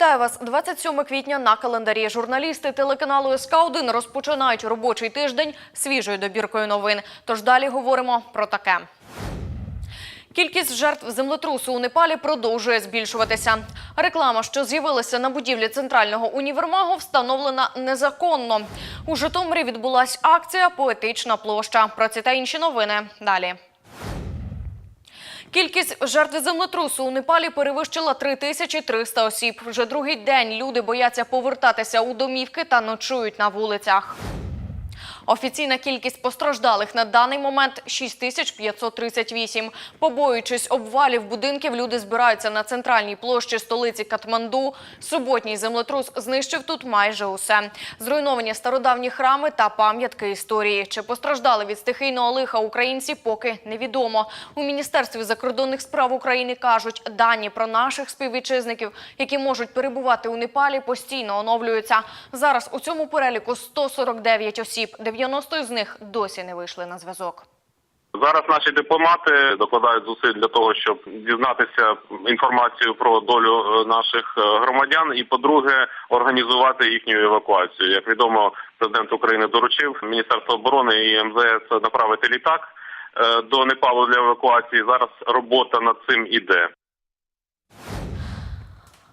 Вітаю вас 27 квітня на календарі. Журналісти телеканалу СК 1 розпочинають робочий тиждень свіжою добіркою новин. Тож далі говоримо про таке. Кількість жертв землетрусу у Непалі продовжує збільшуватися. Реклама, що з'явилася на будівлі центрального універмагу, встановлена незаконно. У Житомирі відбулась акція Поетична площа. Про ці та інші новини далі. Кількість жертв землетрусу у Непалі перевищила 3300 осіб. Вже другий день люди бояться повертатися у домівки та ночують на вулицях. Офіційна кількість постраждалих на даний момент 6538. Побоюючись обвалів будинків, люди збираються на центральній площі столиці Катманду. Суботній землетрус знищив тут майже усе. Зруйновані стародавні храми та пам'ятки історії. Чи постраждали від стихійного лиха українці, поки невідомо. У Міністерстві закордонних справ України кажуть, дані про наших співвітчизників, які можуть перебувати у Непалі, постійно оновлюються. Зараз у цьому переліку 149 осіб. 90 з них досі не вийшли на зв'язок. Зараз наші дипломати докладають зусиль для того, щоб дізнатися інформацію про долю е, наших е, громадян, і по-друге, організувати їхню евакуацію. Як відомо, президент України доручив Міністерство оборони і МЗС направити літак е, до Непалу для евакуації. Зараз робота над цим іде.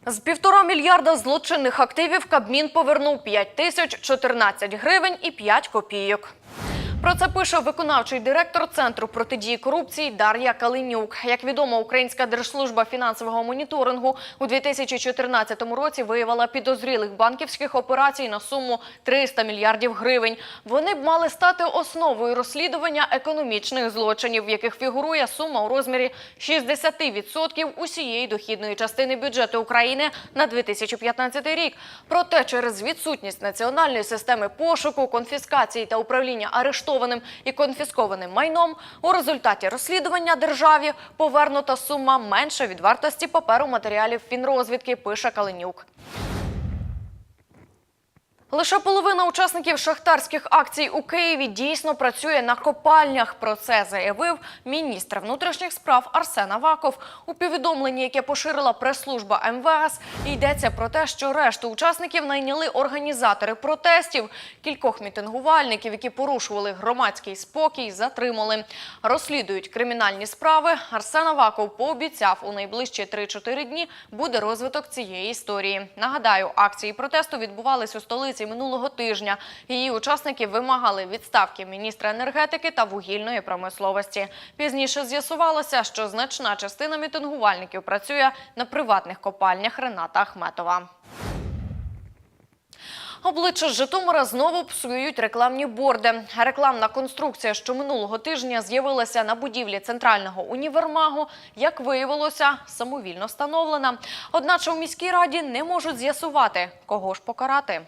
З півтора мільярда злочинних активів Кабмін повернув 5 тисяч 14 гривень і 5 копійок. Про це пише виконавчий директор Центру протидії корупції Дар'я Калинюк. Як відомо, Українська держслужба фінансового моніторингу у 2014 році виявила підозрілих банківських операцій на суму 300 мільярдів гривень. Вони б мали стати основою розслідування економічних злочинів, в яких фігурує сума у розмірі 60% усієї дохідної частини бюджету України на 2015 рік. Проте через відсутність національної системи пошуку, конфіскації та управління арештованим і конфіскованим майном у результаті розслідування державі повернута сума менше від вартості паперу матеріалів фінрозвідки, пише Калинюк. Лише половина учасників шахтарських акцій у Києві дійсно працює на копальнях. Про це заявив міністр внутрішніх справ Арсен Аваков. У повідомленні, яке поширила прес-служба МВС, йдеться про те, що решту учасників найняли організатори протестів. Кількох мітингувальників, які порушували громадський спокій, затримали. Розслідують кримінальні справи. Арсен Аваков пообіцяв, у найближчі 3-4 дні буде розвиток цієї історії. Нагадаю, акції протесту відбувались у столиці минулого тижня. Її учасники вимагали відставки міністра енергетики та вугільної промисловості. Пізніше з'ясувалося, що значна частина мітингувальників працює на приватних копальнях Рената Ахметова. Обличчя Житомира знову псують рекламні борди. Рекламна конструкція, що минулого тижня з'явилася на будівлі центрального універмагу, як виявилося, самовільно встановлена. Одначе у міській раді не можуть з'ясувати, кого ж покарати.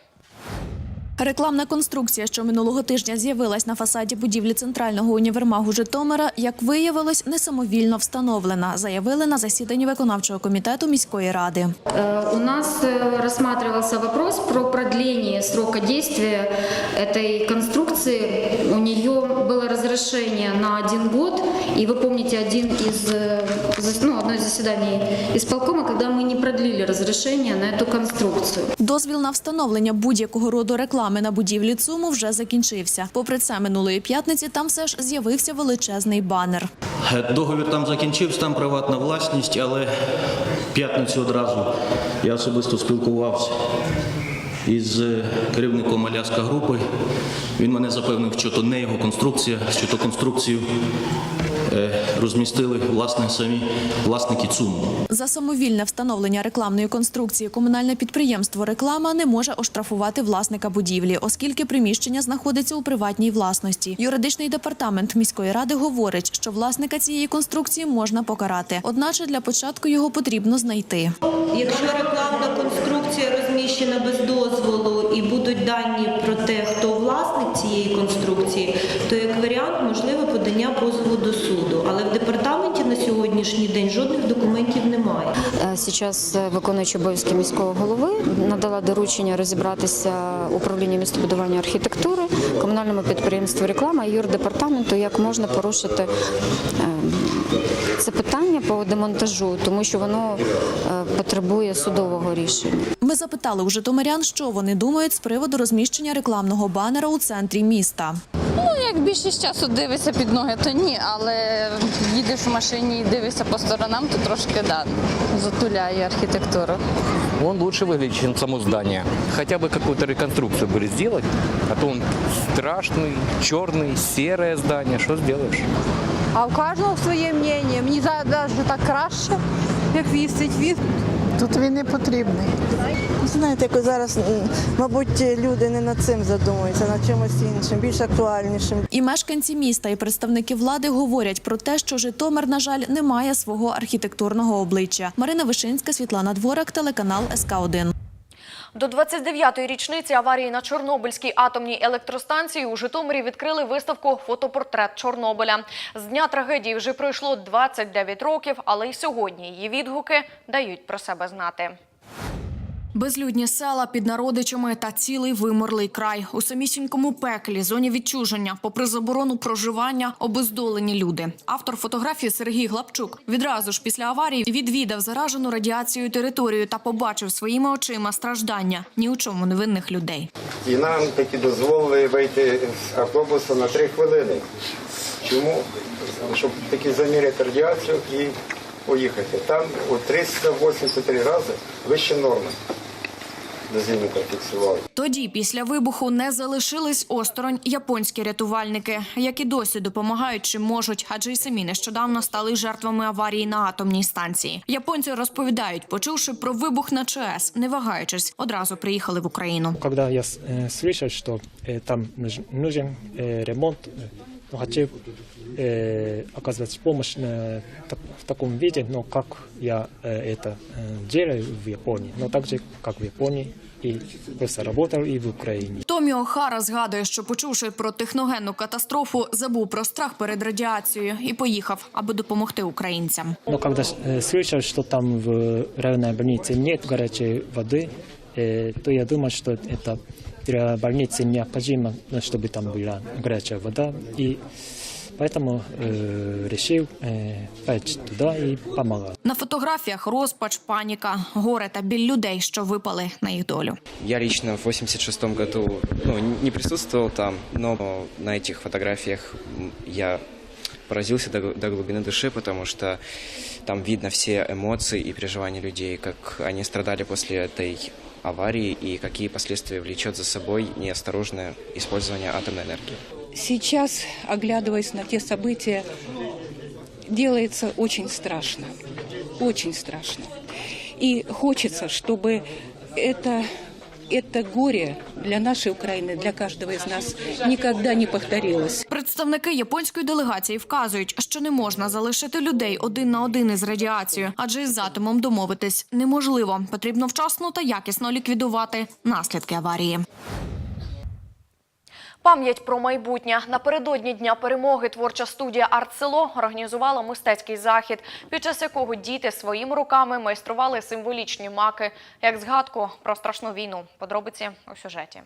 Рекламна конструкція, що минулого тижня з'явилась на фасаді будівлі центрального універмагу Житомира, як виявилось, не самовільно встановлена, заявили на засіданні виконавчого комітету міської ради. Э, У нас э, рассматривался вопрос про продление срока действия этой конструкции. У нее было разрешение на один год, и вы помните один из, э, зас- ну, одно из заседаний исполкома, когда мы не продлили разрешение на эту конструкцию. Дозвіл на встановлення будь-якого роду реклами на будівлі ЦУМу вже закінчився. Попри це, минулої п'ятниці там все ж з'явився величезний банер. Договір там закінчився, там приватна власність, але п'ятницю одразу я особисто спілкувався із е, керівником Аляска групи. Він мене запевнив, що то не його конструкція, що то конструкцію розмістили власне самі власники ЦУМу. За самовільне встановлення рекламної конструкції комунальне підприємство Реклама не може оштрафувати власника будівлі, оскільки приміщення знаходиться у приватній власності. Юридичний департамент міської ради говорить, що власника цієї конструкції можна покарати. Одначе для початку його потрібно знайти. Якщо рекламна конструкція розміщена без дозволу і будуть дані про те, хто власник цієї конструкції, то як варіант можливе подання позову до суду. Але в департаменті на сьогоднішній день жодних документів немає. Е, Зараз е, виконуючи обов'язки міського голови надала доручення розібратися управлінню містобудування архітектури, комунальному підприємству реклама і юрдепартаменту, як можна порушити е, це питання по демонтажу, тому що воно е, потребує судового рішення. Ми запитали у житомирян, що вони думають з приводу розміщення рекламного банера у центрі міста. Ну, як більшість часу дивишся під ноги, то ні, але їдеш в машині і дивишся по сторонам, то трошки да, затуляє архітектуру. Он лучше выглядит, чем само здание. Хотя бы какую-то реконструкцию были сделать, а то он страшный, черный, серое здание. Что сделаешь? А у кожного своє мнення. Мені навіть так краще, як вісить він. Тут він не потрібний. Знаєте, якось зараз, мабуть, люди не над цим задумуються, над чимось іншим, більш актуальнішим. І мешканці міста і представники влади говорять про те, що Житомир, на жаль, не має свого архітектурного обличчя. Марина Вишинська, Світлана Дворак, телеканал СК 1 До 29-ї річниці аварії на Чорнобильській атомній електростанції у Житомирі відкрили виставку «Фотопортрет Чорнобиля». З дня трагедії вже пройшло 29 років, але й сьогодні її відгуки дають про себе знати. Безлюдні села під народичами та цілий вимерлий край у самісінькому пеклі, зоні відчуження, попри заборону проживання, обездолені люди. Автор фотографії Сергій Глапчук відразу ж після аварії відвідав заражену радіацією територію та побачив своїми очима страждання ні у чому невинних людей. І нам таки дозволили вийти з автобуса на три хвилини. Чому? Щоб таки заміряти радіацію і поїхати. Там о 383 рази вище норми. Дозвільника фіксували. Тоді, після вибуху, не залишились осторонь японські рятувальники, які досі допомагають чим можуть, адже й самі нещодавно стали жертвами аварії на атомній станції. Японці розповідають, почувши про вибух на ЧАЕС, не вагаючись, одразу приїхали в Україну. Когда я с- э, слышал, что э, там нуж- нужен э, ремонт, э, ну, хотел э, оказывать помощь э, так- в таком виде, но как я э, это э, делаю в Японии, но так же, как в Японии, и просто работал и в Украине. Томі Охара згадує, що почувши про техногенну катастрофу, забув про страх перед радіацією і поїхав, аби допомогти українцям. Но когда э, слышал, что там в районной больнице нет горячей воды, э, то я думал, что это для больницы необходимо, ну, чтобы там была горячая вода. И поэтому э, решил э, пойти туда и помогать. На фотографіях розпач, паніка, горе та біль людей, що випали на їх долю. Я лично в 86 году ну, не присутствовал там, но на этих фотографиях м, я поразился до, до глубины души, потому что там видно все эмоции и переживания людей, как они страдали после этой аварии и какие последствия влечет за собой неосторожное использование атомной энергии. Сейчас, оглядываясь на те события, делается очень страшно. Очень страшно. И хочется, чтобы это, это горе для нашей Украины, для каждого из нас никогда не повторилось. Представники японської делегації вказують, що не можна залишити людей один на один із радіацією, адже із атомом домовитись неможливо. Потрібно вчасно та якісно ліквідувати наслідки аварії. Пам'ять про майбутнє напередодні дня перемоги творча студія «Артсело» організувала мистецький захід, під час якого діти своїми руками майстрували символічні маки, як згадку про страшну війну. Подробиці у сюжеті.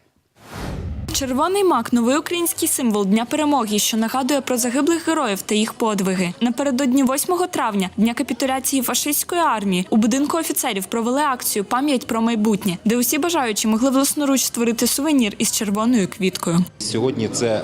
Червоний мак новий український символ Дня перемоги, що нагадує про загиблих героїв та їх подвиги. Напередодні 8 травня, дня капітуляції фашистської армії, у будинку офіцерів провели акцію Пам'ять про майбутнє, де усі бажаючі могли власноруч створити сувенір із червоною квіткою. Сьогодні це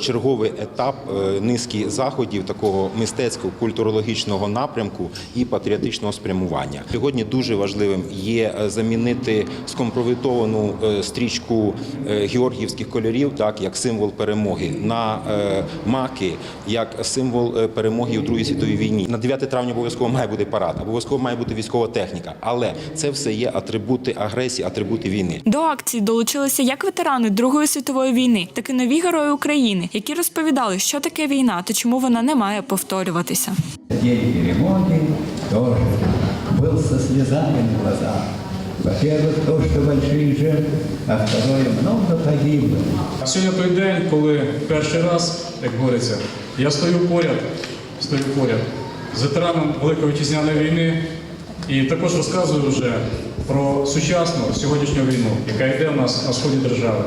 черговий етап е, низки заходів такого мистецького культурологічного напрямку і патріотичного спрямування. Сьогодні дуже важливим є е, замінити скомпрометовану е, стрічку е, георгіївських кольорів, так як символ перемоги, на е, маки як символ е, перемоги у Другій світовій війні. На 9 травня обов'язково має бути парад, обов'язково має бути військова техніка, але це все є атрибути агресії, атрибути війни. До акції долучилися як ветерани Другої світової війни, так і нові герої України, які розповідали, що таке війна та чому вона не має повторюватися. День перемоги тоже был со слезами на глазах. Во-первых, то, что большие жертвы, а второе, много погибло. Сьогодні той день, коли перший раз, як говориться, я стою поряд, стою поряд з ветераном Великої вітчизняної війни і також розказую вже про сучасну сьогоднішню війну, яка йде в нас на сході держави,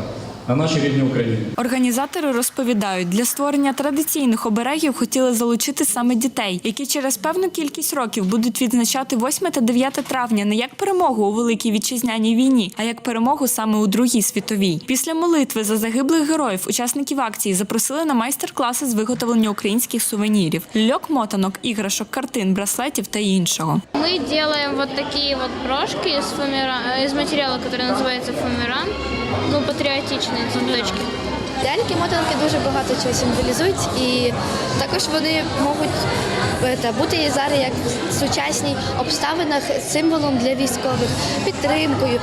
на нашій рідній Україні. Організатори розповідають, для створення традиційних оберегів хотіли залучити саме дітей, які через певну кількість років будуть відзначати 8 та 9 травня не як перемогу у великій вітчизняній війні, а як перемогу саме у Другій світовій. Після молитви за загиблих героїв учасників акції запросили на майстер-класи з виготовлення українських сувенірів: льок, мотанок, іграшок, картин, браслетів та іншого. Мы делаем вот такие вот брошки из, фоамира- из материала, который называется фоамиран. Ну, патриотичные цветочки. Ляльки мотанки дуже багато чого символізують, і також вони можуть е, та, бути зараз як в сучасній обставинах символом для військових, підтримкою.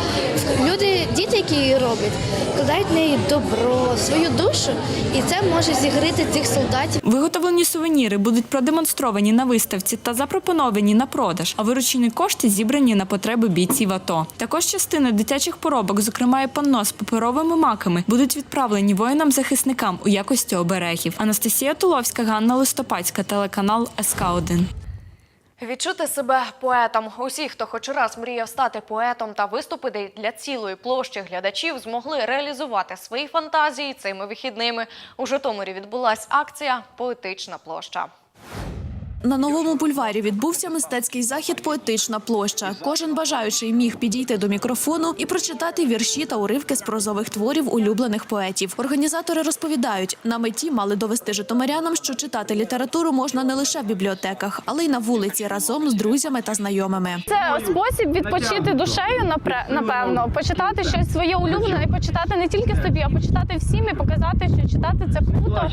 Люди, діти, які її роблять, вкладають в неї добро, свою душу, і це може зігріти цих солдатів. Виготовлені сувеніри будуть продемонстровані на виставці та запропоновані на продаж, а виручені кошти зібрані на потреби бійців АТО. Також частини дитячих поробок, зокрема і панно з паперовими маками, будуть відправлені воїнам-захисникам у якості оберегів. Анастасія Туловська, Ганна Листопадська, телеканал СК 1 Відчути себе поетом. Усі, хто хоч раз мріяв стати поетом та виступити для цілої площі глядачів, змогли реалізувати свої фантазії цими вихідними. У Житомирі відбулася акція Поетична площа. На новому бульварі відбувся мистецький захід Поетична площа. Кожен бажаючий міг підійти до мікрофону і прочитати вірші та уривки з прозових творів улюблених поетів. Організатори розповідають, на меті мали довести житомирянам, що читати літературу можна не лише в бібліотеках, але й на вулиці разом з друзями та знайомими. Це спосіб відпочити душею, напевно, почитати щось своє улюблене, почитати не тільки собі, а почитати всім і показати, що читати це круто.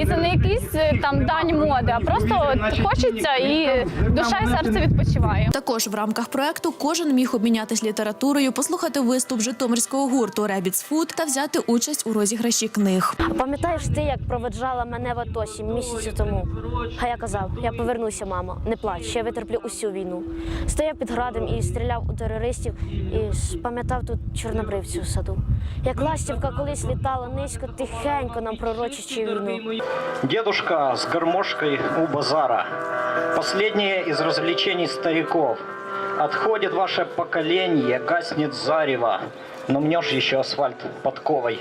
І це не якийсь е, там дань моди, а просто от хочеться і душа і серце відпочиває. Також в рамках проекту кожен міг обмінятись літературою, послухати виступ житомирського гурту Rabbits Food та взяти участь у розіграші книг. Пам'ятаєш ти, як проведжала мене в АТО сім місяців тому? А я казав, я повернуся, мамо, не плач, ще я витерплю усю війну. Стояв під градом і стріляв у терористів, і пам'ятав тут чорнобривцю у саду. Як ластівка колись літала низько, тихенько нам пророчачи війну. Дедушка с гармошкой у базара. Последнее из развлечений стариков. Отходит ваше поколение, гаснет зарево. Но мнешь еще асфальт подковой.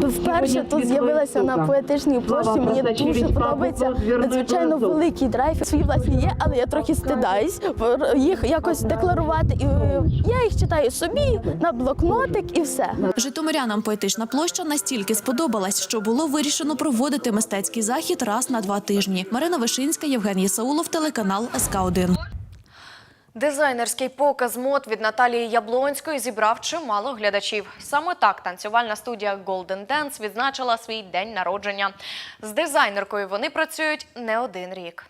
Вперше тут з'явилася на поетичній площі. Мені дуже подобається надзвичайно великий драйв. Свої власні є, але я трохи стидаюсь їх якось декларувати. І е, я їх читаю собі на блокнотик і все. Житомирянам поетична площа настільки сподобалась, що було вирішено проводити мистецький захід раз на два тижні. Марина Вишинська, Євгеній Саулов, телеканал СК 1 Дизайнерський показ мод від Наталії Яблонської зібрав чимало глядачів. Саме так танцювальна студія Golden Dance відзначила свій день народження. З дизайнеркою вони працюють не один рік.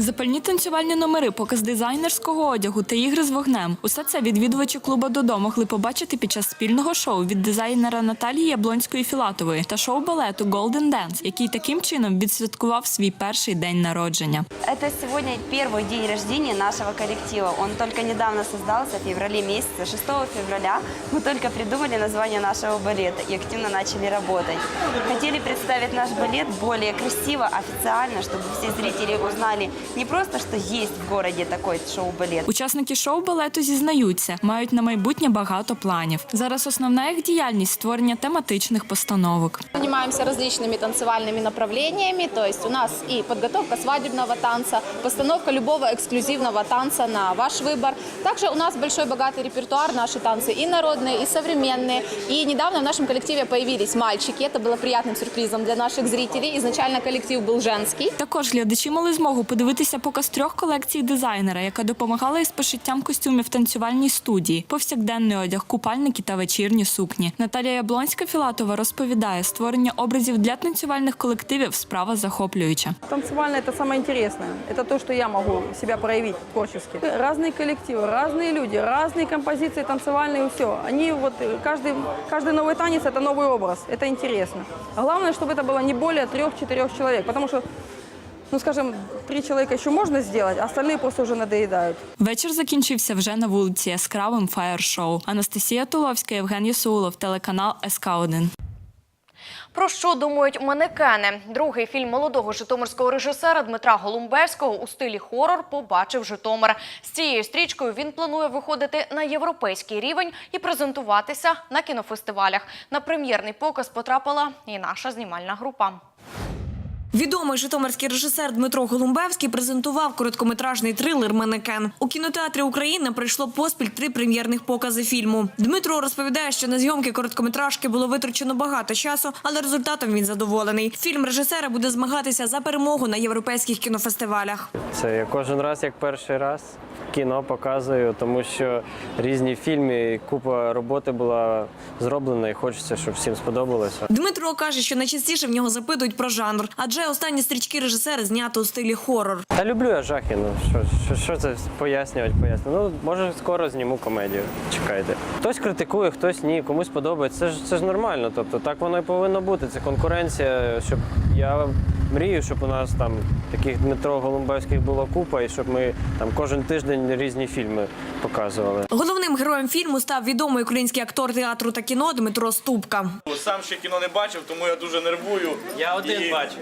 Запальні танцювальні номери, показ дизайнерського одягу та ігри з вогнем. Усе це відвідувачі клубу додому могли побачити під час спільного шоу від дизайнера Наталії Яблонської Філатової та шоу балету Golden Dance, який таким чином відсвяткував свій перший день народження. Это сегодня первый день рождения нашего коллектива. Он только недавно создался в феврале месяце. 6 февраля мы только придумали название нашего балета и активно начали работать. Хотели представить наш балет более красиво, официально, чтобы все зрители узнали не просто, что есть в городе такой шоу-балет, Учасники шоу балету зізнаються, мають на майбутнє багато планів. Зараз основна їх діяльність створення тематичних постановок. Занимаемся различными танцевальными направлениями, то есть у нас и подготовка свадебного танца, постановка любого эксклюзивного танца на ваш выбор. Также у нас большой богатый репертуар, наши танцы и народные, и современные. И недавно в нашем коллективе появились мальчики, это было приятным сюрпризом для наших зрителей. Изначально коллектив был женский. Також глядачі мали змогу подивитися показ трьох колекцій дизайнера, яка допомагала із пошиттям костюмів в танцювальній студії, повсякденний одяг, купальники та вечірні сукні. Наталія Яблонська Філатова розповідає, створення образів для танцювальних колективів справа захоплююча. Танцевальное – это самое интересное. Это то, что я могу себя проявить творчески. Разные коллективы, разные люди, разные композиции танцевальные, все. Они вот, э, каждый, каждый новый танец – это новый образ, это интересно. Главное, чтобы это было не более трех-четырех человек, потому что ну, скажем, три человека еще можно сделать, а остальные просто уже надоедают. Вечір закінчився вже на вулиці яскравим фаєр-шоу. Анастасія Туловська, Євген Єсулов, телеканал СК 1 Про що думають манекени? Другий фільм молодого житомирського режисера Дмитра Голумбевського у стилі хорор побачив Житомир. З цією стрічкою він планує виходити на європейський рівень і презентуватися на кінофестивалях. На прем'єрний показ потрапила і наша знімальна група. Відомий житомирський режисер Дмитро Голумбевський презентував короткометражний трилер Манекен. У кінотеатрі України пройшло поспіль три прем'єрних покази фільму. Дмитро розповідає, що на зйомки короткометражки було витрачено багато часу, але результатом він задоволений. Фільм режисера буде змагатися за перемогу на європейських кінофестивалях. Це я кожен раз як перший раз кіно показую, тому що різні фільми, купа роботи була зроблена, і хочеться, щоб всім сподобалося. Дмитро каже, що найчастіше в нього запитують про жанр, адже останні стрічки режисера знято у стилі хорор. Та люблю я жахи. Ну що, що, що це пояснювати, пояснювати. Ну може скоро зніму комедію. Чекайте. Хтось критикує, хтось ні, комусь подобається. Це ж це ж нормально. Тобто так воно і повинно бути. Це конкуренція. Щоб я мрію, щоб у нас там таких Дмитро Голумбевських було купа, і щоб ми там кожен тиждень різні фільми показували. Головним героєм фільму став відомий український актор театру та кіно Дмитро Ступка. Сам ще кіно не бачив, тому я дуже нервую. Я один І бачив.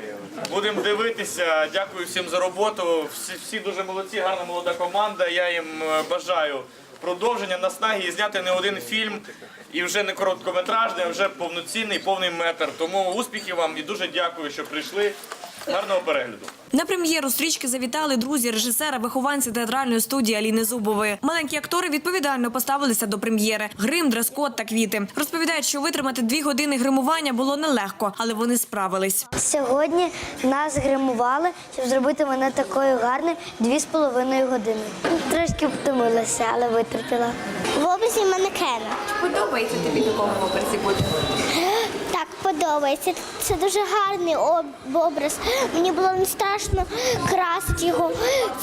Будемо дивитися. Дякую всім за роботу. Всі, всі дуже молодці, гарна молода команда. Я їм е, бажаю продовження наснаги і зняти не один фільм. І вже не короткометражний, а вже повноцінний, повний метр. Тому успіхів вам і дуже дякую, що прийшли. Гарного перегляду. На прем'єру стрічки завітали друзі режисера, вихованці театральної студії Аліни Зубової. Маленькі актори відповідально поставилися до прем'єри. Грим, дрес-код та квіти. Розповідають, що витримати дві години гримування було нелегко, але вони справились. Сьогодні нас гримували, щоб зробити мене такою гарною дві з половиною години. Трошки втомилася, але витерпіла. В образі манекена. Подобається тобі такому образі бути? Подобається. Це дуже гарний образ. Мені було не страшно красити його.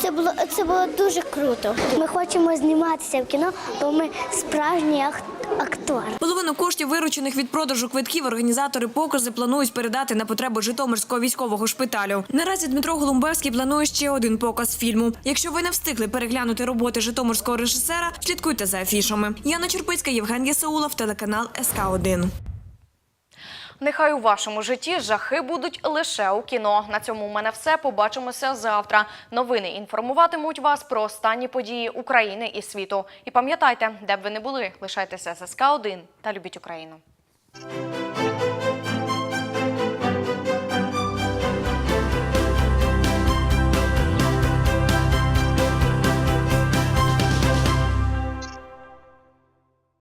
Це було це було дуже круто. Ми хочемо зніматися в кіно, бо ми справжні ак- актори. Половину коштів, виручених від продажу квитків, організатори покази планують передати на потребу Житомирського військового шпиталю. Наразі Дмитро Голумбевський планує ще один показ фільму. Якщо ви не встигли переглянути роботи Житомирського режисера, слідкуйте за афішами. Яна Чурпицька, Євген Єсаулов, телеканал СК 1 Нехай у вашому житті жахи будуть лише у кіно. На цьому у мене все. Побачимося завтра. Новини інформуватимуть вас про останні події України і світу. І пам'ятайте, де б ви не були, лишайтеся з СК 1 та любіть Україну.